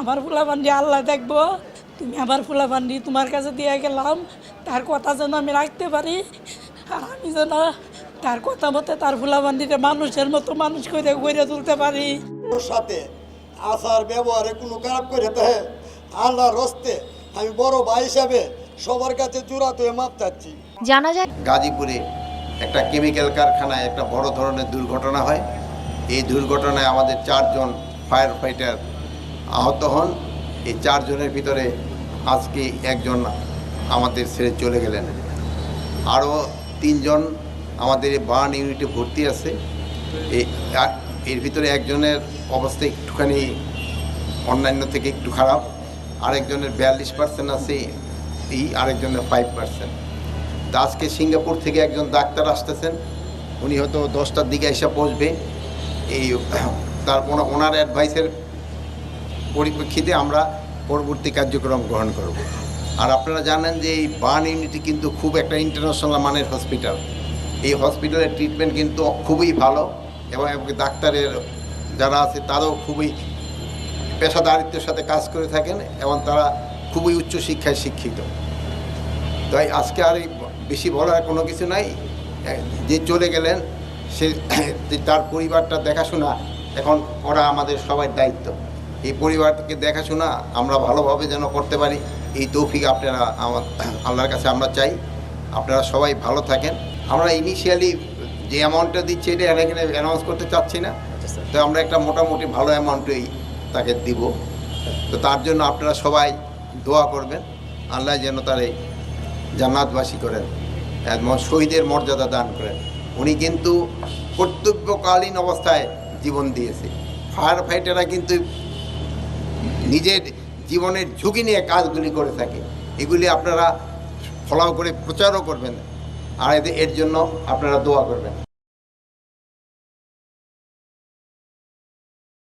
আমার ফুলাবান্ডি আল্লাহ দেখব। তুমি আমার ফুলাবান্ডি তোমার কাছে দিয়ে গেলাম। তার কথা যেন আমি রাখতে পারি। আর আমি যেন তার কথা মতে তার ফুলাবান্ডিটা মানুষের মতো মানুষ করে গড়ে তুলতে পারি। ওর সাথে আচার ব্যবহারে কোনো খারাপ করে তাহে আল্লাহ রস্তে আমি বড় ভাই হিসাবে সবার কাছে জোড়াতে মাপ চাচ্ছি। জানা যায় গাজীপুরে একটা কেমিক্যাল কারখানায় একটা বড় ধরনের দুর্ঘটনা হয়। এই দুর্ঘটনায় আমাদের চারজন ফায়ার ফাইটার আহত হন। এই চারজনের ভিতরে আজকে একজন আমাদের ছেড়ে চলে গেলেন। আরও তিনজন আমাদের বার্ন ইউনিটে ভর্তি আছে। এর ভিতরে একজনের অবস্থা একটুখানি অন্যান্য থেকে একটু খারাপ। আরেকজনের বিয়াল্লিশ পার্সেন্ট আছে, এই আরেকজনের ফাইভ পার্সেন্ট তা আজকে সিঙ্গাপুর থেকে একজন ডাক্তার আসতেছেন। উনি হয়তো দশটার দিকে এসে পৌঁছবে। এই, তার ওনার অ্যাডভাইসের পরিপ্রেক্ষিতে আমরা পরবর্তী কার্যক্রম গ্রহণ করব। আর আপনারা জানেন যে এই বার্ন ইউনিটি কিন্তু খুব একটা ইন্টারন্যাশনাল মানের হসপিটাল। এই হসপিটালের ট্রিটমেন্ট কিন্তু খুবই ভালো এবং ডাক্তারের যারা আছে তারাও খুবই পেশাদারিত্বের সাথে কাজ করে থাকেন এবং তারা খুবই উচ্চ শিক্ষায় শিক্ষিত। তাই আজকে আর এই বেশি বলার কোনো কিছু নাই। যে চলে গেলেন, সে তার পরিবারটা দেখাশোনা, এখন করা আমাদের সবার দায়িত্ব। এই পরিবারকে দেখাশোনা আমরা ভালোভাবে যেন করতে পারি এই তৌফিক আপনারা আমার আল্লাহর কাছে আমরা চাই। আপনারা সবাই ভালো থাকেন। আমরা ইনিশিয়ালি যে অ্যামাউন্টটা দিচ্ছি এটা এখানে অ্যানাউন্স করতে চাচ্ছি না। তো আমরা একটা মোটামুটি ভালো অ্যামাউন্টই তাকে দিব। তো তার জন্য আপনারা সবাই দোয়া করবেন। আল্লাহ যেন তার এই জান্নাতবাসী করেন শহীদের মর্যাদা দান করেন। উনি কিন্তু কর্তব্যকালীন অবস্থায় জীবন দিয়েছে। ফায়ার ফাইটাররা কিন্তু নিজের জীবনের ঝুঁকি নিয়ে কাজগুলি করে থাকে। এগুলি আপনারা ফলাও করে প্রচারও করবেন। আর এর জন্য আপনারা দোয়া করবেন।